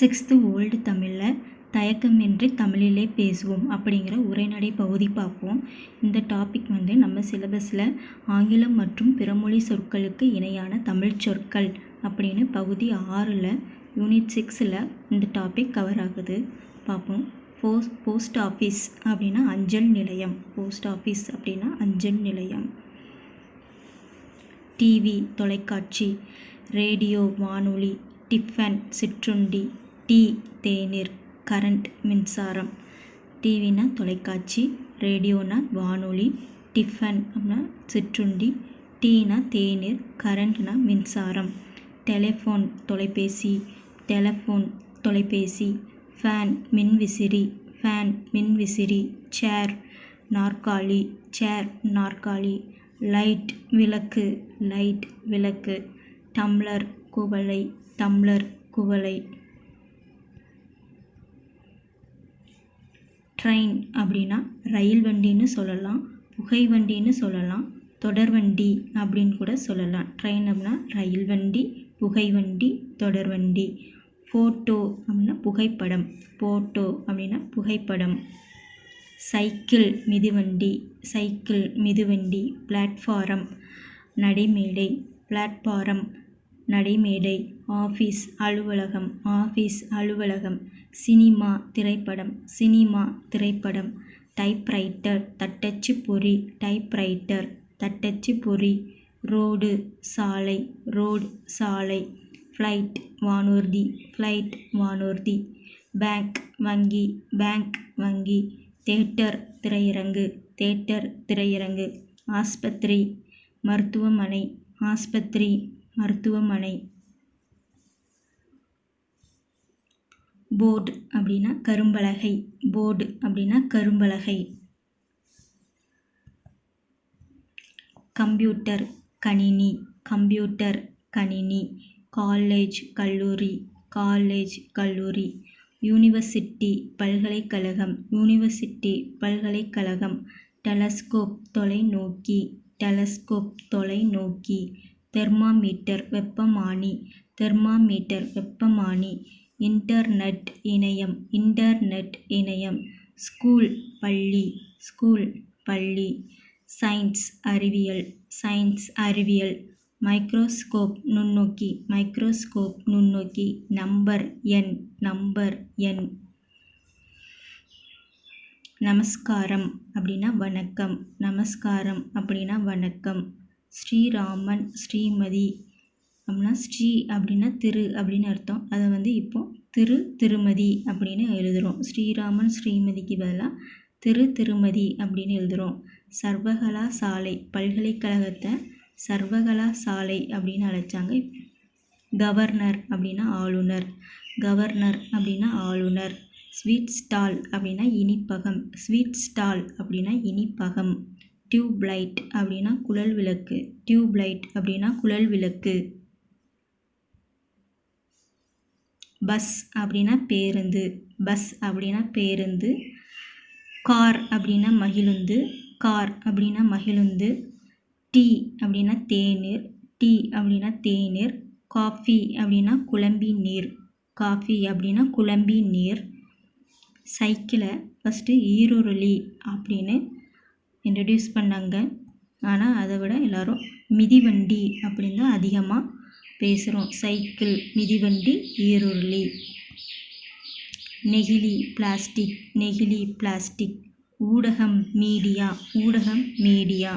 Sixth old தமிழில் தயக்கமின்றி தமிழிலே பேசுவோம் அப்படிங்கிற உரைநடை பகுதி பார்ப்போம். இந்த டாபிக் வந்து நம்ம சிலபஸில் ஆங்கிலம் மற்றும் பிறமொழி சொற்களுக்கு இணையான தமிழ் சொற்கள் அப்படின்னு பகுதி ஆறில் யூனிட் சிக்ஸில் இந்த டாபிக் கவர் ஆகுது. பார்ப்போம். போஸ் போஸ்ட் ஆஃபீஸ் அப்படின்னா அஞ்சல் நிலையம். போஸ்ட் ஆஃபீஸ் அப்படின்னா அஞ்சல் நிலையம். டிவி தொலைக்காட்சி ரேடியோ வானொலி டிஃபன் சிற்றுண்டி டீ. தேநீர் கரண்ட் மின்சாரம். டிவினா தொலைக்காட்சி ரேடியோனா வானொலி டிஃபன் அப்படின்னா சிற்றுண்டி டீனா தேநீர் கரண்ட்னா மின்சாரம். டெலிஃபோன் தொலைபேசி டெலஃபோன் தொலைபேசி ஃபேன் மின்விசிறி ஃபேன் மின்விசிறி சேர் நாற்காலி சேர் நாற்காலி லைட் விளக்கு லைட் விளக்கு டம்ளர் குவளை டம்ளர் குவளை. ட்ரெயின் அப்படின்னா ரயில் வண்டின்னு சொல்லலாம் புகை வண்டின்னு சொல்லலாம் தொடர்வண்டி அப்படின்னு கூட சொல்லலாம். ட்ரெயின் அப்படின்னா ரயில் வண்டி புகை வண்டி தொடர்வண்டி ஃபோட்டோ அப்படின்னா புகைப்படம். ஃபோட்டோ அப்படின்னா புகைப்படம். சைக்கிள் மிதிவண்டி. சைக்கிள் மிதிவண்டி. பிளாட்ஃபாரம் நடைமேடை. பிளாட்ஃபாரம் நடைமேடை. ஆஃபீஸ் அலுவலகம். ஆஃபீஸ் அலுவலகம். சினிமா திரைப்படம் சினிமா திரைப்படம். டைப்ரைட்டர் தட்டச்சு பொறி. டைப்ரைட்டர் தட்டச்சு பொறி. ரோடு சாலை ரோடு சாலை. ஃப்ளைட் வானூர்தி ஃப்ளைட் வானூர்தி. பேங்க் வங்கி பேங்க் வங்கி. தேட்டர் திரையரங்கு தேட்டர் திரையரங்கு. ஆஸ்பத்திரி மருத்துவமனை. ஆஸ்பத்திரி மருத்துவமனை. போர்டு அப்படின்னா கரும்பலகை போர்டு அப்படின்னா கரும்பலகை. கம்ப்யூட்டர் கணினி கம்ப்யூட்டர் கணினி காலேஜ் கல்லூரி காலேஜ் கல்லூரி. யூனிவர்சிட்டி பல்கலைக்கழகம் யூனிவர்சிட்டி பல்கலைக்கழகம். டெலஸ்கோப் தொலைநோக்கி டெலஸ்கோப் தொலைநோக்கி. தெர்மாமீட்டர் வெப்பமானி தெர்மாமீட்டர் வெப்பமானி. இன்டர்நெட் இணையம் இன்டர்நெட் இணையம் ஸ்கூல் பள்ளி ஸ்கூல் பள்ளி சயின்ஸ் அறிவியல் சயின்ஸ் அறிவியல் மைக்ரோஸ்கோப் நுண்ணோக்கி மைக்ரோஸ்கோப் நுண்ணோக்கி நம்பர் எண் நம்பர் எண். நமஸ்காரம் அப்படின்னா வணக்கம். நமஸ்காரம் அப்படின்னா வணக்கம். ஸ்ரீராமன் ஸ்ரீமதி அப்படின்னா ஸ்ரீ அப்படின்னா திரு அப்படின்னு அர்த்தம். அதை வந்து இப்போ திரு திருமதி அப்படின்னு எழுதுகிறோம் ஸ்ரீராமன் ஸ்ரீமதிக்கு பதிலாக திரு திருமதி அப்படின்னு எழுதுகிறோம் சர்வகலா சாலை பல்கலைக்கழகத்தை சர்வகலா சாலை அப்படின்னு அழைச்சாங்க. கவர்னர் அப்படின்னா ஆளுநர் கவர்னர் அப்படின்னா ஆளுநர் ஸ்வீட் ஸ்டால் அப்படின்னா இனிப்பகம் ஸ்வீட் ஸ்டால் அப்படின்னா இனிப்பகம் டியூப் லைட் அப்படின்னா குழல் விளக்கு டியூப் லைட் அப்படின்னா குழல் விளக்கு. பஸ் அப்படின்னா பேருந்து பஸ் அப்படின்னா பேருந்து கார் அப்படின்னா மகிழுந்து கார் அப்படின்னா மகிழுந்து டீ அப்படின்னா தேநீர் டீ அப்படின்னா தேநீர் காஃபி அப்படின்னா குழம்பி நீர் காஃபி அப்படின்னா குழம்பி நீர் சைக்கிளை ஃபஸ்ட்டு ஈருருளி அப்படின்னு இன்ட்ரடியூஸ் பண்ணாங்க. ஆனால் அதை விட எல்லோரும் மிதிவண்டி அப்படின்னு தான் அதிகமாக பேசுகிறோம் சைக்கிள் மிதிவண்டி ஈருருளி நெகிழி பிளாஸ்டிக் நெகிழி பிளாஸ்டிக். ஊடகம் மீடியா ஊடகம் மீடியா.